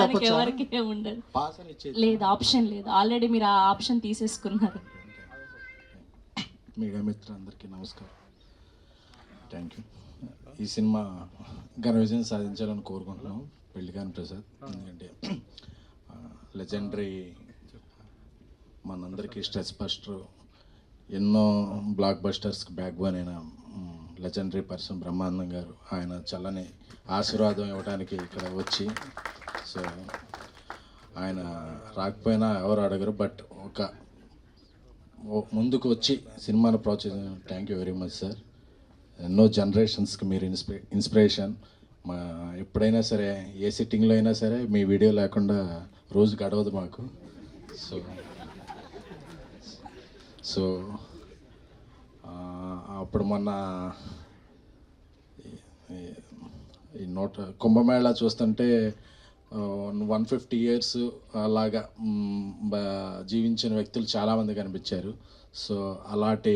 చెప్పొచ్చా? ఎవరికి ఉండదు. లేదు ఆప్షన్ లేదు. ఆల్రెడీ మీరు ఆ ఆప్షన్ తీసేసుకున్నారు. మీడియా మిత్రులందరికీ నమస్కారం. థ్యాంక్ యూ ఈ సినిమా ఘన విజయం సాధించాలని కోరుకుంటున్నాం పెళ్ళికాని ప్రసాద్. ఎందుకంటే లెజెండరీ మనందరికీ స్ట్రెస్ బస్టర్ ఎన్నో బ్లాక్ బస్టర్స్కి బ్యాక్ బోన్ అయిన లెజెండరీ పర్సన్ బ్రహ్మానందం గారు. ఆయన చల్లని ఆశీర్వాదం ఇవ్వడానికి ఇక్కడ వచ్చి సో ఆయన రాకపోయినా ఎవరు అడగరు బట్ ఒక ముందుకు వచ్చి సినిమాను ప్రోత్సహించిన thank you very much sir. ఎన్నో జనరేషన్స్కి మీరు ఇన్స్పి ఇన్స్పిరేషన్. మా ఎప్పుడైనా సరే ఏ సిట్టింగ్లో అయినా సరే మీ వీడియో లేకుండా రోజు గడవదు మాకు. సో సో అప్పుడు మొన్న ఈ- ఈ నోట కుంభమేళా చూస్తుంటే వన్ ఫిఫ్టీ ఇయర్స్ అలాగా జీవించిన వ్యక్తులు చాలామంది కనిపించారు. సో అలాంటి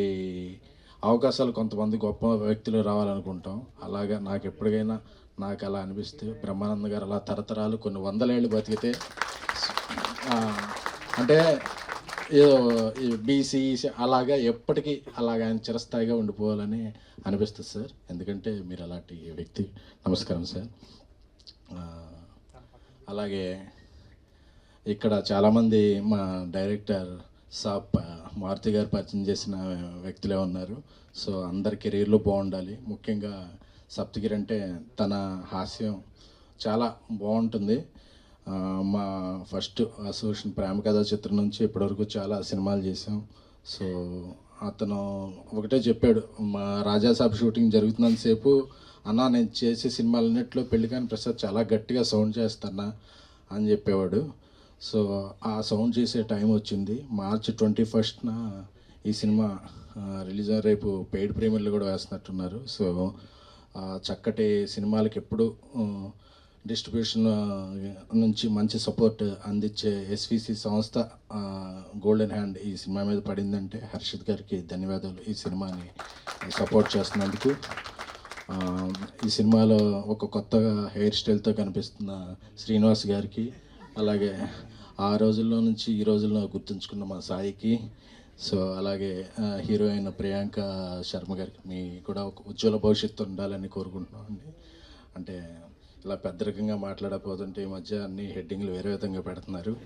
అవకాశాలు కొంతమంది గొప్ప వ్యక్తులు రావాలనుకుంటాం. అలాగా నాకు ఎప్పటికైనా నాకు అలా అనిపిస్తే బ్రహ్మానంద గారు అలా తరతరాలు కొన్ని వందలేళ్ళు బతికితే అంటే బీసీ అలాగా ఎప్పటికీ అలాగా ఆయన చిరస్థాయిగా ఉండిపోవాలని అనిపిస్తుంది సార్. ఎందుకంటే మీరు అలాంటి వ్యక్తి. నమస్కారం సార్. అలాగే ఇక్కడ చాలామంది మా డైరెక్టర్ సాప్ మారుతి గారు పరిచయం చేసిన వ్యక్తులే ఉన్నారు. సో అందరి కెరీర్లో బాగుండాలి. ముఖ్యంగా సప్తగిరి అంటే తన హాస్యం చాలా బాగుంటుంది. మా ఫస్ట్ అసోసియేషన్ ప్రేమ కథా చిత్రం నుంచి ఇప్పటివరకు చాలా సినిమాలు చేసాం సో అతను ఒకటే చెప్పాడు మా రాజాసాబ్ షూటింగ్ జరుగుతున్నంతసేపు అన్న నేను చేసే సినిమాలన్నింటిలో పెళ్ళికాని ప్రసాద్ చాలా గట్టిగా సౌండ్ చేస్తానా అని చెప్పేవాడు. సో ఆ సౌండ్ చేసే టైం వచ్చింది. మార్చ్ ట్వంటీ ఫస్ట్న ఈ సినిమా రిలీజ్ రేపు పెయిడ్ ప్రీమియర్లు కూడా వేస్తున్నట్టున్నారు. సో చక్కటి సినిమాలకి ఎప్పుడు డిస్ట్రిబ్యూషన్ నుంచి మంచి సపోర్ట్ అందించే ఎస్విసి సంస్థ గోల్డెన్ హ్యాండ్ ఈ సినిమా మీద పడిందంటే హర్షిత్ గారికి ధన్యవాదాలు. ఈ సినిమాని సపోర్ట్ చేస్తున్నందుకు. ఈ సినిమాలో ఒక కొత్తగా హెయిర్ స్టైల్తో కనిపిస్తున్న శ్రీనివాస్ గారికి అలాగే ఆ రోజుల్లో నుంచి ఈ రోజుల్లో గుర్తుంచుకున్న మా సాయికి సో అలాగే హీరోయిన్ ప్రియాంక శర్మ గారికి మీ కూడా ఒక ఉజ్వల భవిష్యత్తు ఉండాలని కోరుకుంటున్నాం అండి అంటే ఇలా పెద్ద రకంగా మాట్లాడకపోతుంటే ఈ మధ్య అన్ని హెడ్డింగ్లు వేరే విధంగా పెడుతున్నారు.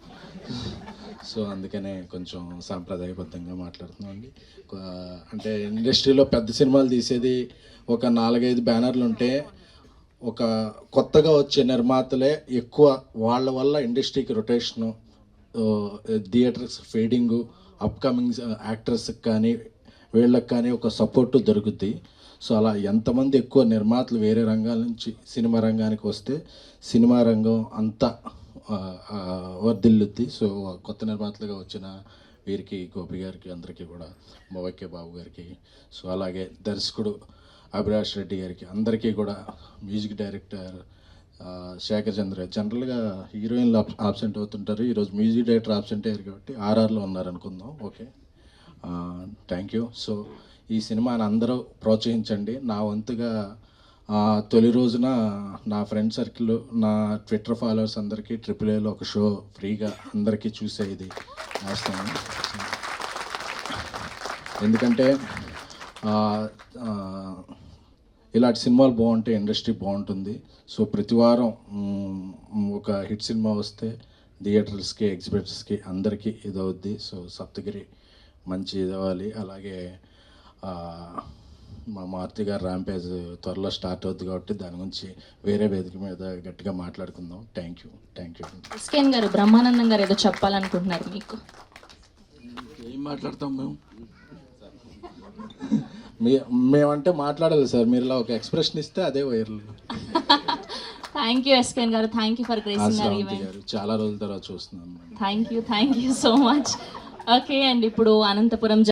సో అందుకనే కొంచెం సాంప్రదాయబద్ధంగా మాట్లాడుతున్నాం అండి. అంటే ఇండస్ట్రీలో పెద్ద సినిమాలు తీసేది ఒక నాలుగైదు బ్యానర్లు ఉంటే ఒక కొత్తగా వచ్చే నిర్మాతలే ఎక్కువ వాళ్ళ వల్ల ఇండస్ట్రీకి రొటేషను థియేటర్స్ ఫీడింగు అప్కమింగ్ యాక్టర్స్కి కానీ వీళ్ళకి కానీ ఒక సపోర్టు దొరుకుద్ది. సో అలా ఎంతమంది ఎక్కువ నిర్మాతలు వేరే రంగాల నుంచి సినిమా రంగానికి వస్తే సినిమా రంగం అంతా ఆ, వర్ధిల్లుద్ది. సో కొత్త నిర్మాతలుగా వచ్చిన వీరికి గోపి గారికి అందరికీ కూడా మోవకే బాబు గారికి సో అలాగే దర్శకుడు అభిలాష్ రెడ్డి గారికి అందరికీ కూడా మ్యూజిక్ డైరెక్టర్ శేఖర్ చంద్ర జనరల్గా హీరోయిన్లు ఆబ్సెంట్ అవుతుంటారు. ఈరోజు మ్యూజిక్ డైరెక్టర్ ఆబ్సెంట్ అయ్యారు కాబట్టి ఆర్ఆర్లో ఉన్నారు అనుకుందాం ఓకే. థ్యాంక్ యూ సో ఈ సినిమాని అందరూ ప్రోత్సహించండి. నా వంతుగా తొలి రోజున నా ఫ్రెండ్ సర్కిల్ నా ట్విట్టర్ ఫాలోవర్స్ అందరికీ ట్రిపుల్ ఏలో ఒక షో ఫ్రీగా అందరికీ చూసే ఇది వేస్తాను ఎందుకంటే ఇలాంటి సినిమాలు బాగుంటే ఇండస్ట్రీ బాగుంటుంది. సో ప్రతి వారం ఒక హిట్ సినిమా వస్తే థియేటర్స్కి ఎగ్జిబిటర్స్కి అందరికీ ఇదవుద్ది. సో సప్తగిరి మంచి ఇదవ్వాలి. అలాగే మా మారుతి గారు ర్యాంపేజ్ త్వరలో స్టార్ట్ అవుద్ది కాబట్టి దాని గురించి వేరే వేదిక మీద గట్టిగా మాట్లాడుకుందాం. Thank you thank you SKN garu Brahmanandam garu ఏదో చెప్పాలనుకుంటున్నారు మీకు. ఏం మాట్లాడతాం మేము? మీ మేమంటే మాట్లాడాలి సార్. మీరు ఇలా ఒక ఎక్స్ప్రెషన్ ఇస్తే అదే వైరల్. థ్యాంక్ యూ ఎస్కేన్ గారు. థ్యాంక్ యూ ఫర్ గ్రేసింగ్ గారు చాలా రోజుల తర్వాత చూస్తున్నాను thank you thank you so much okay and ఇప్పుడు అనంతపురం